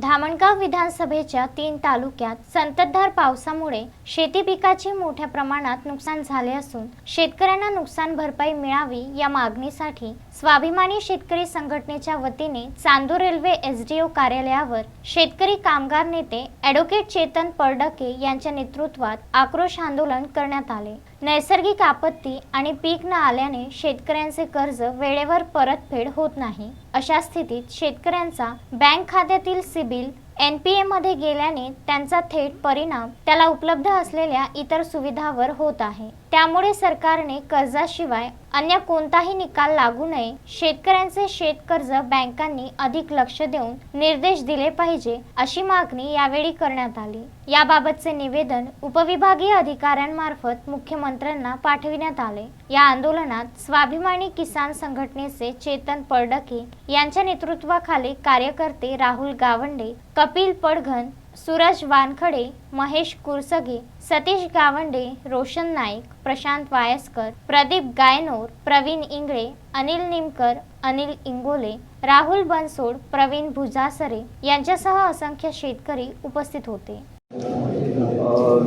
धामणगाव विधानसभेच्या तीन तालुक्यात संततधार पावसामुळे शेती पिकाचे मोठ्या प्रमाणात नुकसान झाले असून शेतकऱ्यांना नुकसान भरपाई मिळावी या मागणीसाठी स्वाभिमानी शेतकरी संघटनेच्या वतीने चांदूर रेल्वे एसडीओ कार्यालयावर शेतकरी कामगार नेते ॲडव्होकेट चेतन परडके यांच्या नेतृत्वात आक्रोश आंदोलन करण्यात आले. नैसर्गिक आपत्ती आणि पीक न आल्याने शेतकऱ्यांचे कर्ज वेळेवर परतफेड होत नाही अशा स्थितीत शेतकऱ्यांचा बँक खात्यातील सिबिल एन पी एमध्ये गेल्याने त्यांचा थेट परिणाम त्याला उपलब्ध असलेल्या इतर सुविधावर होत आहे. त्यामुळे सरकारने कर्जाशिवाय अन्य कोणताही निकाल लागू नये शेतकऱ्यांचे शेतकर्ज बँकांनी अधिक लक्ष देऊन निर्देश दिले पाहिजे अशी मागणी यावेळी करण्यात आली. याबाबतचे निवेदन उपविभागीय अधिकाऱ्यांमार्फत मुख्यमंत्र्यांना पाठविण्यात आले. या आंदोलनात स्वाभिमानी किसान संघटनेचे चेतन पडडके यांच्या नेतृत्वाखाली कार्यकर्ते राहुल गावंडे कपिल पडघन सूरज वानखडे महेश कुरसगे सतीश गावंडे रोशन नाईक प्रशांत वायस्कर प्रदीप गायनोर प्रवीण इंगळे अनिल निमकर अनिल इंगोले राहुल बनसोड प्रवीण भुजासरे यांच्यासह असंख्य शेतकरी उपस्थित होते.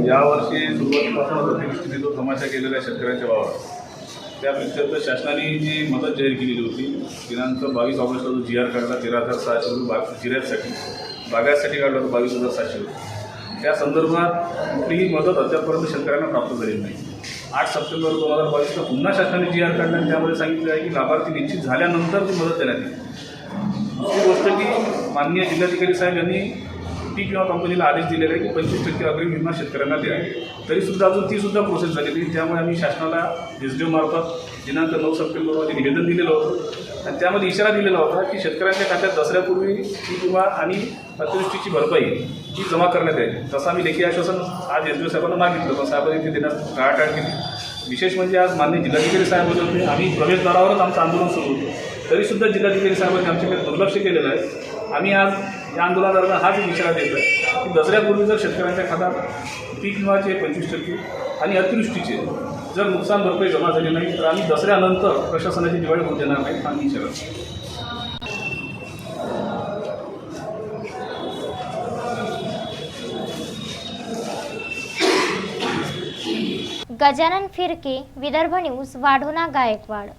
यावर्षी सुरुवातीपासून जो तमाशा केलेला शेतकऱ्यांच्या भावात त्या व्यतिरिक्त शासनाने जी मदत जाहीर केलेली होती दिनांक बावीस ऑगस्टला जो जी आर काढला तेरा हजार सहाशे रुपये बा जिऱ्यासाठी. बागायसाठी काढलं होतं बावीस हजार सातशे रुपये. त्या संदर्भात कुठलीही मदत अद्यापपर्यंत शेतकऱ्यांना प्राप्त झालेली नाही. आठ सप्टेंबर दोन हजार बावीसला पुन्हा शासनाने जी आर काढला आणि त्यामध्ये सांगितलं आहे की लाभार्थी निश्चित झाल्यानंतर ती मदत देण्यात येईल. दुसरी गोष्ट की माननीय जिल्हाधिकारी साहेब यांनी पीक विमा कंपनीला आदेश दिलेला आहे की पंचवीस टक्के अग्रिम विमा शेतकऱ्यांना द्या. तरीसुद्धा अजून ती सुद्धा प्रोसेस झालेली आहे. त्यामुळे आम्ही शासनाला एस डी मार्फत दिनांक नऊ सप्टेंबरमध्ये निवेदन दिलेलं होतं. आणि त्यामध्ये इशारा दिलेला होता की शेतकऱ्यांच्या खात्यात दसऱ्यापूर्वी पीक विमा आणि अतिवृष्टीची भरपाई ही जमा करण्यात येईल तसं आम्ही लेखी आश्वासन आज एस डी ओ साहेबांना मागितलं. पण साहेबांनी ते देण्यास टाळाटाळ केली. विशेष म्हणजे आज मान्य जिल्हाधिकारी साहेब होते. आम्ही प्रवेशद्वारावरच आमचं आंदोलन सुरू होतं. तरीसुद्धा जिल्हाधिकारी साहेबांनी आमच्याकडे दुर्लक्ष केलेलं आहे. आम्ही आज या आंदोलनादरम्यान हाच एक इशारा देतो आहे की दसऱ्यापूर्वी जर शेतकऱ्यांच्या खात्यात पीक विमाचे पंचवीस टक्के आणि अतिवृष्टीचे जर नुकसान भरपाई जमा झाली नाही तर आम्ही दसऱ्यानंतर प्रशासनाची दिवाळी होऊ देणार नाही आम्ही इशारा गजानन फिरके विदर्भ न्यूज वाढोना गायकवाड.